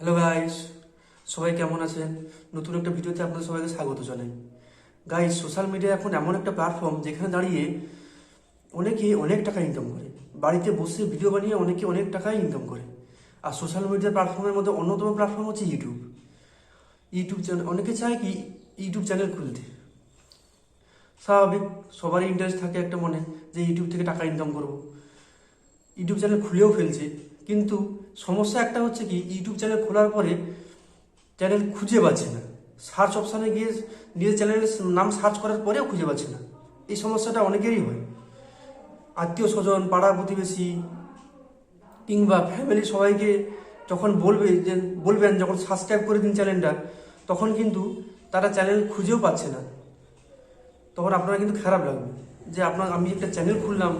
Hello guys সবাই কেমন আছেন? নতুন একটা ভিডিওতে আপনাদের সবাইকে স্বাগত জানাই। গাইস সোশ্যাল মিডিয়া এখন এমন একটা প্ল্যাটফর্ম যেখানে দাঁড়িয়ে অনেকে অনেক টাকা ইনকাম করে। বাড়িতে বসে ভিডিও বানিয়ে অনেকে অনেক টাকা ইনকাম করে। আর সোশ্যাল মিডিয়া প্ল্যাটফর্মের মধ্যে অন্যতম প্ল্যাটফর্ম হচ্ছে ইউটিউব ইউটিউব চ্যানেল অনেকে চায় কি ইউটিউব চ্যানেল খুলতে। স্বাভাবিক, সবারই ইন্টারেস্ট থাকে একটা মনে যে ইউটিউব থেকে টাকা ইনকাম করব। ইউটিউব চ্যানেল খুলেও ফেলছে। কিন্তু সমস্যা একটা হচ্ছে কি ইউটিউব চ্যানেল খোলার পরে চ্যানেল খুঁজে পাচ্ছে না। সার্চ অপশানে গিয়ে নিজের চ্যানেলের নাম সার্চ করার পরেও খুঁজে পাচ্ছে না। এই সমস্যাটা অনেকেরই হয়। আত্মীয় স্বজন, পাড়া প্রতিবেশী কিংবা ফ্যামিলি সবাইকে যখন বলবে যে, বলবেন যখন সাবস্ক্রাইব করে দিন চ্যানেলটা তখন কিন্তু তারা চ্যানেল খুঁজেও পাচ্ছে না। তখন আপনারা কিন্তু খারাপ লাগবে যে, আপনার, আমি একটা চ্যানেল খুললাম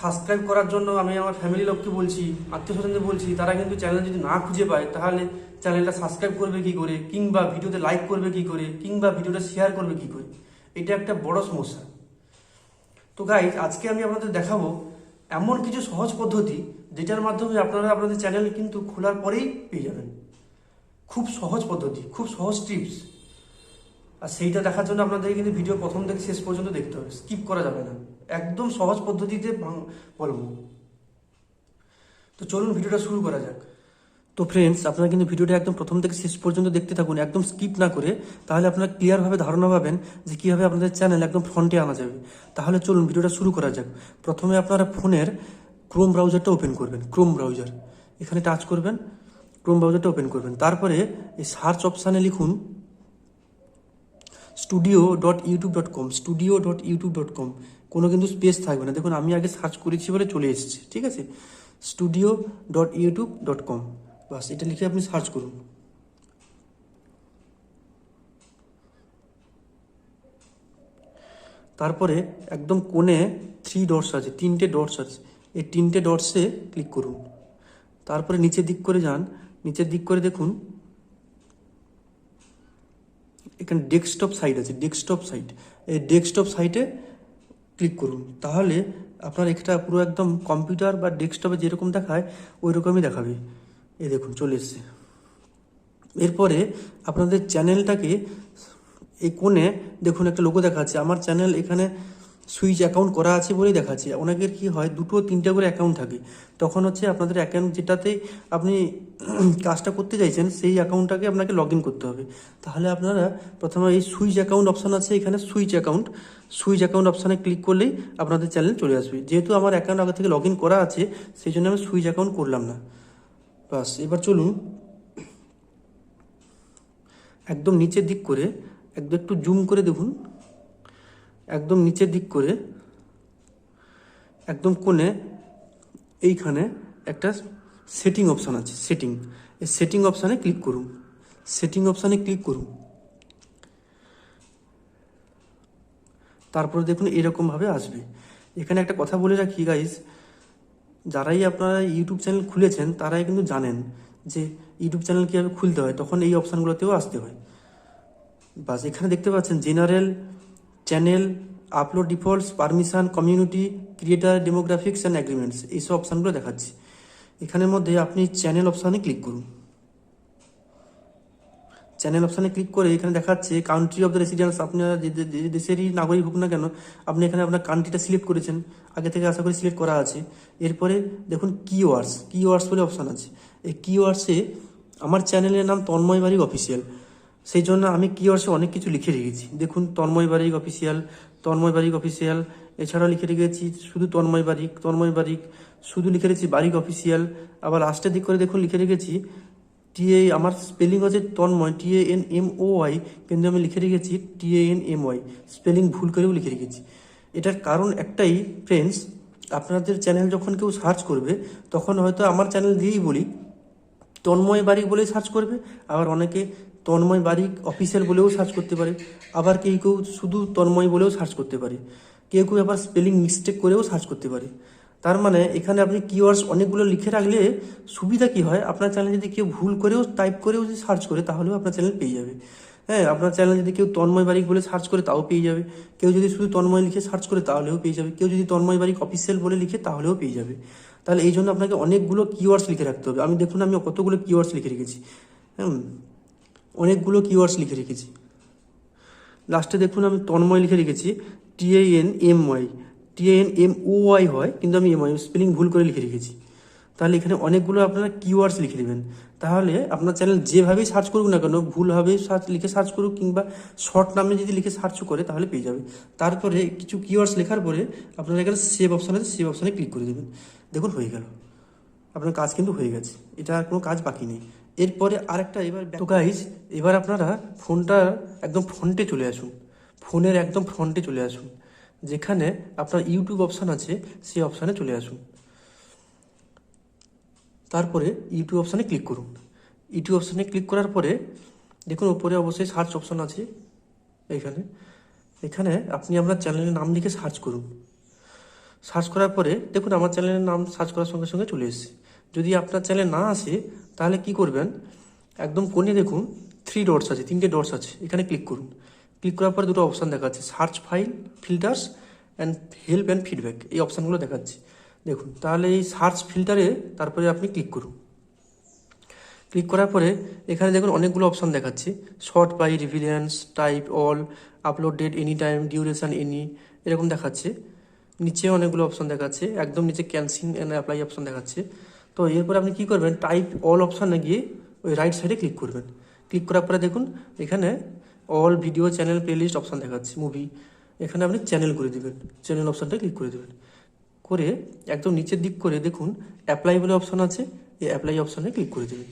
সাবস্ক্রাইব করার জন্য আমি আমার ফ্যামিলি লোককে বলছি, আত্মীয় স্বজনদের বলছি, তারা কিন্তু চ্যানেল যদি না খুঁজে পায়, তাহলে চ্যানেলটা সাবস্ক্রাইব করবে কি করে? কিংবা ভিডিওতে লাইক করবে কি করে? কিংবা ভিডিওটা শেয়ার করবে কি করে? এটা একটা বড় সমস্যা। তো গাইজ আজকে আমি আপনাদের দেখাবো এমন কিছু সহজ পদ্ধতি, যেটার মাধ্যমে আপনারা আপনাদের চ্যানেল কিন্তু খোলার পরেই পেয়ে যাবেন। খুব সহজ পদ্ধতি, খুব সহজ টিপস আর সেইটা দেখার জন্য আপনাদের কিন্তু ভিডিও প্রথম থেকে শেষ পর্যন্ত দেখতে হবে স্কিপ করা যাবে না। একদম সহজ পদ্ধতিতে বলব। তো চলুন ভিডিওটা শুরু করা যাক। তো ফ্রেন্ডস আপনারা কিন্তু ভিডিওটা একদম প্রথম থেকে শেষ পর্যন্ত দেখতে থাকুন, একদম স্কিপ না করে। তাহলে আপনারা ক্লিয়ারভাবে ধারণা পাবেন যে কীভাবে আপনাদের চ্যানেল একদম ফ্রন্টে আনা যাবে। তাহলে চলুন ভিডিওটা শুরু করা যাক। প্রথমে আপনারা ফোনের ক্রোম ব্রাউজারটা ওপেন করবেন ক্রোম ব্রাউজার এখানে টাচ করবেন ক্রোম ব্রাউজারটা ওপেন করবেন। তারপরে এই সার্চ অপশানে লিখুন studio dot YouTube dot com studio dot YouTube dot com কোনো কিন্তু স্পেস থাকবে না। দেখুন, আমি আগে সার্চ করেছি বলে চলে এসেছে, ঠিক আছে? Studio dot YouTube dot com বাস, এটা লিখে আপনি সার্চ করুন। তারপরে একদম কোণে থ্রি ডটস আছে, তিনটে ডটস আছে। এই তিনটে ডটসে ক্লিক করুন। তারপরে নিচের দিক করে যান। নিচের দিক করে দেখুন, এখানে ডেস্কটপ সাইট আছে ডেস্কটপ সাইট এই ডেস্কটপ সাইটে ক্লিক করুন। তাহলে আপনার একটা পুরো একদম কম্পিউটার বা ডেস্কটপে যেরকম দেখায় ওই রকমই দেখাবে। এ দেখুন, চলে এসছে। এরপরে আপনাদের চ্যানেলটাকে, এই কোণে দেখুন একটা লোগো দেখাচ্ছে। আমার চ্যানেল এখানে সুইচ অ্যাকাউন্ট করা আছে বলেই দেখাচ্ছে। অনেকের কি হয়, দুটো তিনটে করে অ্যাকাউন্ট থাকে। তখন হচ্ছে আপনাদের অ্যাকাউন্ট যেটাতে আপনি কাজটা করতে চাইছেন, সেই অ্যাকাউন্টটাকে আপনাকে লগ ইন করতে হবে। তাহলে আপনারা প্রথমে এই সুইচ অ্যাকাউন্ট অপশান আছে, এখানে সুইচ অ্যাকাউন্ট। সুইচ অ্যাকাউন্ট অপশানে ক্লিক করলেই আপনাদের চ্যানেল চলে আসবে। যেহেতু আমার অ্যাকাউন্ট আগে থেকে লগ ইন করা আছে, সেই জন্য আমি সুইচ অ্যাকাউন্ট করলাম না। বাস, এবার চলুন। একদম নিচের দিক করে, একদম একটু জুম করে দেখুন। একদম নিচের দিক করে, একদম কোণে, এইখানে একটা সেটিং অপশান আছে সেটিং এই সেটিং অপশানে ক্লিক করুন। সেটিং অপশানে ক্লিক করুন। তারপরে দেখুন এরকমভাবে আসবে। এখানে একটা কথা বলে রাখি গাইস যারাই আপনারা ইউটিউব চ্যানেল খুলেছেন, তারাই কিন্তু জানেন যে ইউটিউব চ্যানেল কীভাবে খুলতে হয়, তখন এই অপশানগুলোতেও আসতে হয়। বাস এখানে দেখতে পাচ্ছেন general channel upload defaults permission community creator demographics and agreements এইসব অপশানগুলো দেখাচ্ছি। এখানের মধ্যে আপনি চ্যানেল অপশানে ক্লিক করুন। চ্যানেল অপশানে ক্লিক করে এখানে দেখাচ্ছে কান্ট্রি অফ দ্য রেসিডেন্স আপনার যে দেশেরই নাগরিক হোক না কেন, আপনি এখানে আপনার কান্ট্রিটা সিলেক্ট করেছেন। আগে থেকে আশা করি সিলেক্ট করা আছে। এরপরে দেখুন কিওয়ার্ডস কিওয়ার্ডস বলে অপশান আছে। এই কিওয়ার্ডসে আমার চ্যানেলের নাম তন্ময় বারিক অফিসিয়াল সেই জন্য আমি কিওয়ার্ডসে অনেক কিছু লিখে রেখেছি। দেখুন, তন্ময় বারিক অফিসিয়াল তন্ময় বারিক অফিসিয়াল এছাড়াও লিখে রেখেছি শুধু তন্ময় বারিক তন্ময় বারিক, শুধু লিখে রেখেছি বারিক অফিসিয়াল আবার লাস্টের দিক করে দেখুন, লিখে রেখেছি টিএ আমার স্পেলিং হচ্ছে Tanmoy T A N M O Y কিন্তু আমি লিখে রেখেছি T A N M Y spelling ভুল করেও লিখে রেখেছি। এটার কারণ একটাই ফ্রেন্ডস আপনাদের চ্যানেল যখন কেউ সার্চ করবে, তখন হয়তো আমার চ্যানেল দিয়েই বলি, তন্ময় বারিক বলেই সার্চ করবে, আবার অনেকে তন্ময় বারিক অফিসিয়াল বলেও সার্চ করতে পারে। আবার কেউ কেউ শুধু তন্ময় বলেও সার্চ করতে পারে। কেউ কেউ আবার স্পেলিং মিস্টেক করেও সার্চ করতে পারে। তার মানে এখানে আপনি কিওয়ার্ডস অনেকগুলো লিখে রাখলে সুবিধা কি হয়? আপনার চ্যানেল যদি কেউ ভুল করেও টাইপ করেও যদি সার্চ করে, তাহলেও আপনার চ্যানেল পেয়ে যাবে। হ্যাঁ আপনার চ্যানেল যদি কেউ তন্ময় বারিক বলে সার্চ করে, তাও পেয়ে যাবে। কেউ যদি শুধু তন্ময় লিখে সার্চ করে, তাহলেও পেয়ে যাবে। কেউ যদি তন্ময় বারিক অফিসিয়াল বলে লিখে, তাহলেও পেয়ে যাবে। তাহলে এই জন্য আপনাকে অনেকগুলো কিওয়ার্ডস লিখে রাখতে হবে। আমি দেখুন, আমি কতগুলো কিওয়ার্ডস লিখে রেখেছি। হুম অনেকগুলো কিওয়ার্ডস লিখে রেখেছি। লাস্টে দেখুন আমি তন্ময় লিখে রেখেছি T A N M Y T A N M Y হয়, কিন্তু আমি এম ওয়াই স্পেলিং ভুল করে লিখে রেখেছি। তাহলে এখানে অনেকগুলো আপনারা কিওয়ার্ডস লিখে দেবেন। তাহলে আপনার চ্যানেল যেভাবেই সার্চ করুক না কেন ভুলভাবে সার্চ লিখে সার্চ করুক কিংবা শর্ট নামে যদি লিখে সার্চ করে, তাহলে পেয়ে যাবে। তারপরে কিছু কিওয়ার্ডস লেখার পরে আপনারা এখানে সেভ অপশান আছে সেভ অপশানে ক্লিক করে দেবেন। দেখুন হয়ে গেল। আপনার কাজ কিন্তু হয়ে গেছে। এটা আর কোনো কাজ বাকি নেই। এরপরে আরেকটা এবার তো গাইজ এবার আপনারা ফোনটা একদম ফ্রন্টে চলে আসুন। ফোনের একদম ফ্রন্টে চলে আসুন। যেখানে আপনার ইউটিউব অপশান আছে, সেই অপশানে চলে আসুন। তারপরে ইউটিউব অপশানে ক্লিক করুন। ইউটিউব অপশানে ক্লিক করার পরে, দেখুন উপরে অবশ্যই সার্চ অপশান আছে এখানে এখানে আপনি আপনার চ্যানেলের নাম লিখে সার্চ করুন। সার্চ করার পরে, দেখুন আমার চ্যানেলের নাম সার্চ করার সঙ্গে সঙ্গে চলে এসেছে। যদি আপনার চ্যানেল না আসে, তাহলে কি করবেন? একদম কোণে দেখুন থ্রি ডটস আছে, তিনটে ডটস আছে, এখানে ক্লিক করুন। ক্লিক করার পরে দুটো অপশান দেখাচ্ছে search file filters and help and feedback এই অপশানগুলো দেখাচ্ছে। দেখুন, তাহলে এই সার্চ ফিল্টারে তারপরে আপনি ক্লিক করুন। ক্লিক করার পরে এখানে দেখুন অনেকগুলো অপশান দেখাচ্ছে sort by relevance type all upload date any time duration any এরকম দেখাচ্ছে। নিচে অনেকগুলো অপশান দেখাচ্ছে, একদম নিচে ক্যান্সিল অ্যান্ড অ্যাপ্লাই অপশান দেখাচ্ছে। তো এরপরে আপনি কী করবেন? টাইপ অল অপশানে গিয়ে ওই রাইট সাইডে ক্লিক করবেন। ক্লিক করার পরে দেখুন, এখানে all video channel playlist option দেখাচ্ছে মুভি এখানে আপনি চ্যানেল করে দেবেন। চ্যানেল অপশানটা ক্লিক করে দেবেন। করে একদম নিচের দিক করে দেখুন অ্যাপ্লাই বলে অপশান আছে, এই অ্যাপ্লাই অপশানে ক্লিক করে দেবেন।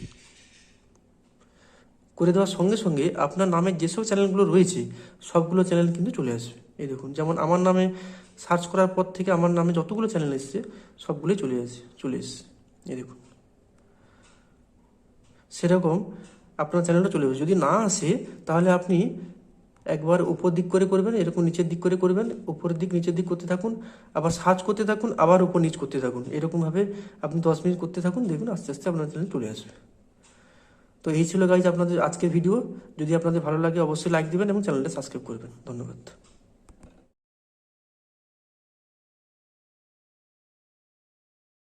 করে দেওয়ার সঙ্গে সঙ্গে আপনার নামে যেসব চ্যানেলগুলো রয়েছে, সবগুলো চ্যানেল কিন্তু চলে আসবে। এই দেখুন, যেমন আমার নামে সার্চ করার পর থেকে আমার নামে যতগুলো চ্যানেল এসছে, সবগুলোই চলে আসে, চলে এসছে। এই দেখুন। সেরকম আপনার চ্যানেলটা চলে আসবে যদি না আসে, তাহলে আপনি একবার উপর দিক করে করবেন, এরকম নিচের দিক করে করবেন, উপরের দিক নিচের দিক করতে থাকুন, আবার সার্চ করতে থাকুন, আবার উপর নিচ করতে থাকুন। এরকমভাবে আপনি দশ মিনিট করতে থাকুন, দেখুন আস্তে আস্তে আপনার চ্যানেল চলে আসবে। তো এই ছিল গাইজ আপনাদের আজকের ভিডিও যদি আপনাদের ভালো লাগে, অবশ্যই লাইক দিবেন এবং চ্যানেলটা সাবস্ক্রাইব করবেন। ধন্যবাদ।